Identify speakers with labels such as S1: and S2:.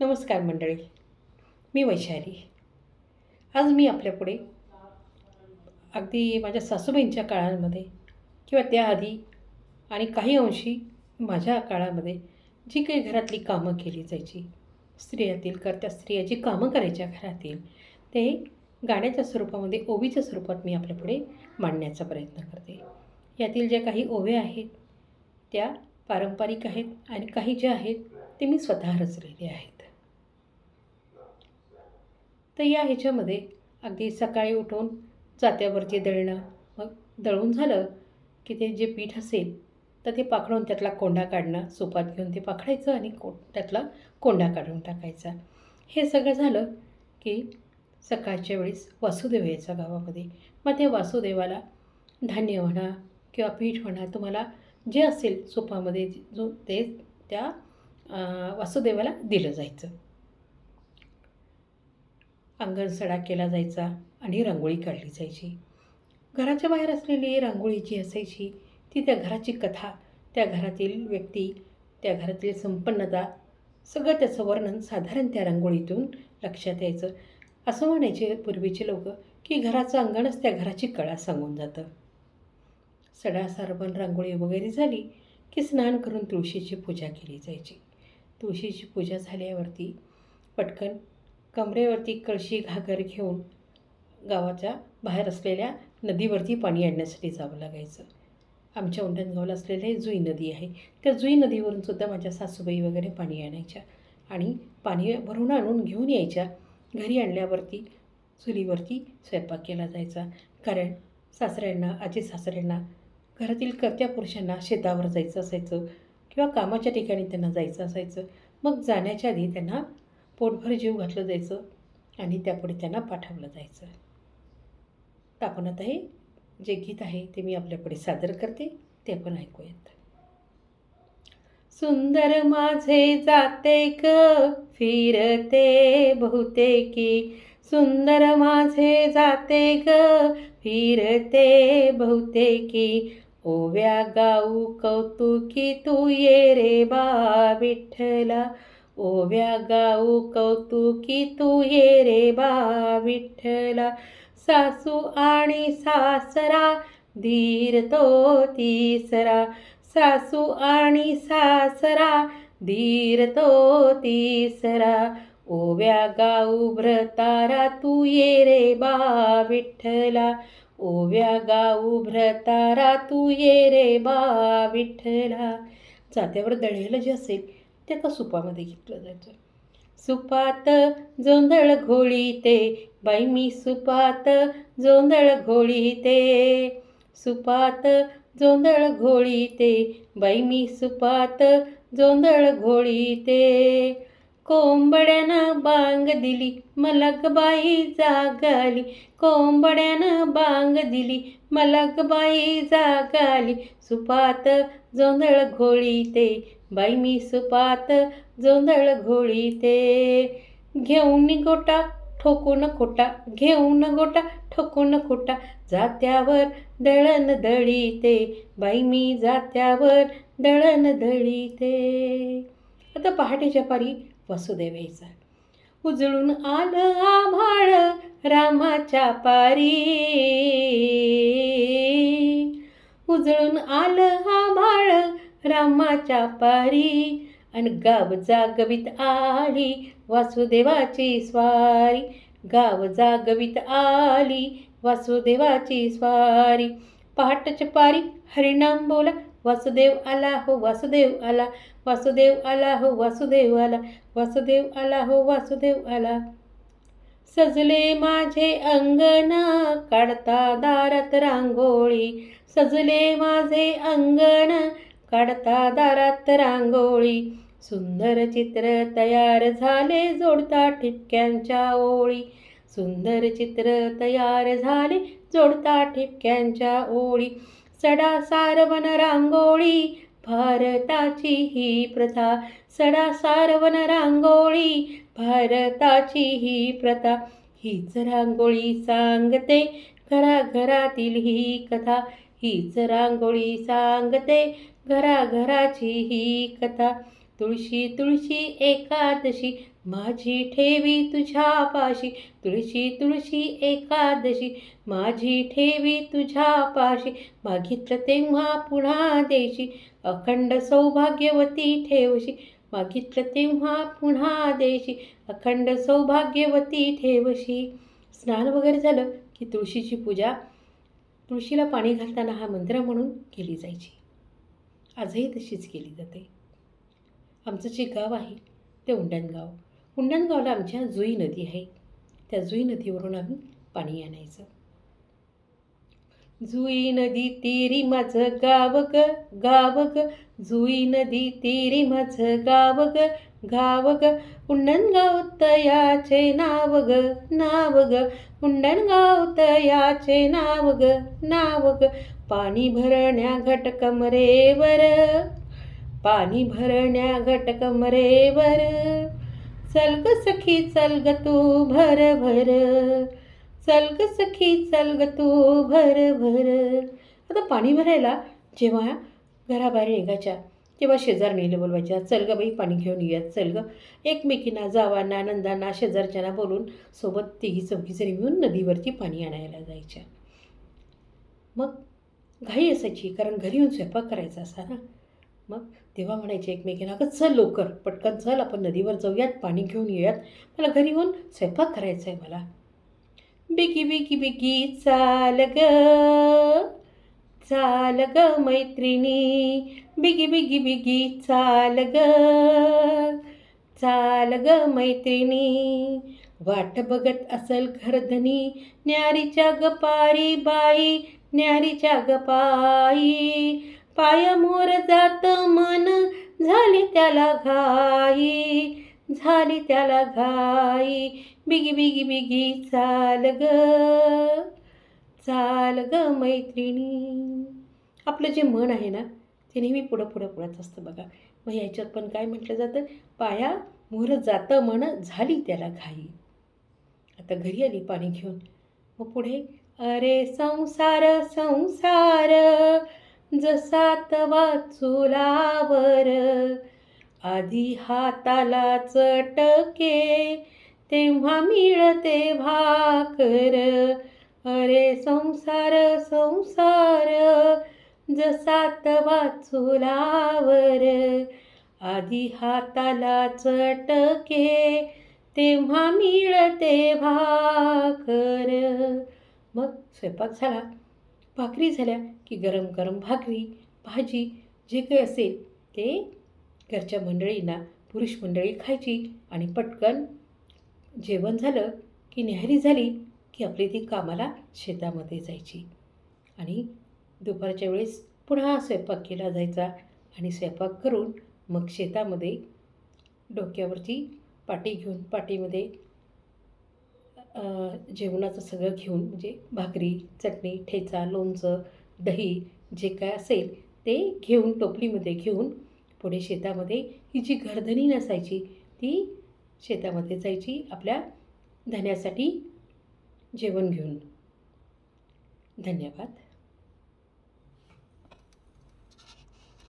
S1: नमस्कार मंडळी मी वैशाली. आज मी आपल्यापुढे अगदी माझ्या सासूबाईंच्या काळामध्ये किंवा त्याआधी आणि काही अंशी माझ्या काळामध्ये जी काही घरातली कामं केली जायची स्त्रियातील करत्या स्त्रिया जी कामं करायच्या घरातील ते गाण्याच्या स्वरूपामध्ये ओवीच्या स्वरूपात मी आपल्यापुढे मांडण्याचा प्रयत्न करते. यातील ज्या काही ओव्या आहेत त्या पारंपरिक आहेत आणि काही ज्या आहेत ते मी स्वतः रचलेले आहेत. तर या ह्याच्यामध्ये अगदी सकाळी उठून जात्यावरती दळणं मग दळून झालं की ते जे पीठ असेल तर ते पाखडून त्यातला कोंडा काढणं सुपात घेऊन ते पाखडायचं आणि को त्यातला कोंडा काढून टाकायचा. हे सगळं झालं की सकाळच्या वेळेस वासुदेव यायचा गावामध्ये. मग त्या वासुदेवाला धान्य म्हणा किंवा पीठ म्हणा तुम्हाला जे असेल सुपामध्ये जो ते त्या वासुदेवाला दिलं जायचं. अंगण सडा केला जायचा आणि रांगोळी काढली जायची. घराच्या बाहेर असलेली रांगोळी जी असायची. ती त्या घराची कथा त्या घरातील व्यक्ती त्या घरातील संपन्नता सगळं त्याचं वर्णन साधारण त्या रांगोळीतून लक्षात यायचं. असं म्हणायचे पूर्वीचे लोक की घराचं अंगणच त्या घराची कळा सांगून जातं. सडा सारवण रांगोळी वगैरे झाली की स्नान करून तुळशीची पूजा केली जायची. तुळशीची पूजा झाल्यावरती पटकन कमरेवरती कळशी घागर घेऊन गावाच्या बाहेर असलेल्या नदीवरती पाणी आणण्यासाठी जावं लागायचं. आमच्या उंडणगावला असलेली जुई नदी आहे. त्या जुई नदीवरून सुद्धा माझ्या सासूबाई वगैरे पाणी आणायच्या आणि पाणी भरून आणून घेऊन यायच्या. घरी आणल्यावरती चुलीवरती स्वयंपाक केला जायचा. कारण सासऱ्यांना आजी सासऱ्यांना घरातील कर्त्या पुरुषांना शेतावर जायचं असायचं किंवा कामाच्या ठिकाणी त्यांना जायचं असायचं. मग जाण्याच्या आधी त्यांना पोटभर जीव घातलं जायचं आणि त्यापुढे त्यांना पाठवलं जायचं. तर आपण आता हे जे गीत आहे ते मी आपल्यापुढे सादर करते ते आपण ऐकूयात. सुंदर माझे जाते क फिरते बहुतेकी. सुंदर माझे जाते ग फिरते बहुतेकी. ओव्या गाऊ कौतुकी तू ये रे बा विठ्ठला. ओव्या गाऊ कौतुकी तू ये रे बा विठ्ठला. सासू आणि सासरा धीर तो तिसरा. सासू आणि सासरा धीर तो तिसरा. ओव्या गाऊ भ्रतारा तू ये रे बा विठ्ठला. ओव्या गाऊ भ्रतारा तू ये रे बा विठ्ठला. जात्यावर दळेल जे असेल ते आता सुपामध्ये घेतलं जायचं. सुपात जोंधळ घोळीते बाई मी सुपात जोंधळ घोळीते. सुपात जोंधळ घोळीते बाई मी सुपात जोंधळ घोळीते. कोंबड्यानं बांग दिली मलकबाई बाई जागाली. कोंबड्यानं बांग दिली मलकबाई बाई जागाली. सुपात जोंधळ घोळीते बाई मी सुपात जोंधळ घोळीते. घेऊन गोटा ठोकून खोटा. घेऊन गोटा ठोकून खोटा. जात्यावर दळण दळीते बाई मी जात्यावर दळण दळीते. आता पहाटेच्या पारी वसुदेवेचा उजळून आलं आभाळ रामाच्या पारी. उजळून आलं आभाळ रामाच्या पारी. आणि गाव जागवित आली वासुदेवाची स्वारी. गाव जागवित आली वासुदेवाची स्वारी. पहाटच्या पारी हरिनाम बोला. वासुदेव आला हो वासुदेव आला वासुदेव आला हो वासुदेव आला वासुदेव आला हो वासुदेव आला सजले माझे अंगण काढता दारात रांगोळी। सजले माझे अंगण काढता दारात रांगोळी। सुंदर चित्र तयार झाले जोडता ठिपक्यांच्या ओळी। सुंदर चित्र तयार झाले जोडता ठिपक्यांच्या ओळी। सडा सारवण रांगोळी भारताची ही प्रथा. सडा सारवण रांगोळी भारताची ही प्रथा. हीच रांगोळी सांगते घराघरातील ही कथा. हीच रांगोळी सांगते घराघराची ही कथा. तुळशी तुळशी एकादशी माझी ठेवी तुझ्या पाशी तुळशी तुळशी एकादशी माझी ठेवी तुझ्या पाशी मागितलं तेव्हा पुन्हा देशी अखंड सौभाग्यवती ठेवशी. मागितलं तेव्हा पुन्हा देशी अखंड सौभाग्यवती ठेवशी. स्नान वगैरे झालं की तुळशीची पूजा. तुळशीला पाणी घालताना हा मंत्र म्हणून केली जायची. आजही तशीच केली जाते. आमचं जे गाव आहे ते उंडणगाव. उंडणगावला आमच्या जुई नदी आहे. त्या जुई नदीवरून आम्ही पाणी आणायचं. जुई नदी तेरी माझं गाव ग गाव ग. जुई नदी तेरी माझं गाव ग गाव ग. उंडणगाव तयाचे नाव ग नाव ग. उंडणगाव तयाचे नाव ग नाव ग. पाणी भरण्या घटकमरेवर पाणी भरण्या घट कमरेवर चल ग सखी चल ग तू भर भर. चल ग सखी चल ग तू भर भर. आता पाणी भरायला जेव्हा घराबाहेर निघायच्या तेव्हा शेजारणीला बोलवायच्या चल ग बाई पाणी घेऊन येऊयात चल ग एकमेकींना जावांना नंदांना शेजारच्यांना बोलून सोबत तिघी चौघीजणी मिळून नदीवरती पाणी आणायला जायच्या. मग घाई असायची कारण घरी येऊन स्वयंपाक करायचा असा ना. मग तेव्हा म्हणायचे एकमेकींना अगं चल लवकर पटकन चल आपण नदीवर जाऊयात पाणी घेऊन येऊयात. मला घरी येऊन स्वयंपाक करायचा आहे मला. बिगी बेगी बेगी चाल ग चाल ग मैत्रिणी. बिगी बिगी बिगी चाल ग चाल ग मैत्रिणी. वाट बघत असल घरधनी न्यारीच्या गपारी बाई न्यारीच्या गपाई. पाय मोर जात मन झाली त्याला घाई झाली त्याला घाई. बिगी बिगी बिगी चाल ग चाल ग मैत्रिणी. आपलं जे मन आहे ना ते नेहमी पुढं पुढं पुढंच असतं बघा. मग याच्यात पण काय म्हटलं जातं? पाया मोर जातं मन झाली त्याला घाई. आता घरी आली पाणी घेऊन. मग पुढे अरे संसार संसार जसात वाचुलावर. आधी हाताला चटके तेव्हा मिळते भाकर. अरे संसार संसार जसात वाचुलावर. आधी हाताला चटके तेव्हा मिळते भाकर. मग स्वयंपाक झाला. भाकरी झाल्या की गरम गरम भाकरी भाजी जे काही असेल ते घरच्या मंडळींना पुरुष मंडळी खायची आणि पटकन जेवण झालं की न्याहारी झाली की आपली ती कामाला शेतामध्ये जायची. आणि दुपारच्या वेळेस पुन्हा स्वयंपाक केला जायचा आणि स्वयंपाक करून मग शेतामध्ये डोक्यावरची पाटी घेऊन पाटीमध्ये जेवणाचं सगळं घेऊन म्हणजे भाकरी चटणी ठेचा लोणचं दही जे काय असेल ते घेऊन टोपलीमध्ये घेऊन पुढे शेतामध्ये ही जी घरधनी नसायची ती शेतामध्ये जायची आपल्या धन्यासाठी जेवण घेऊन. धन्यवाद.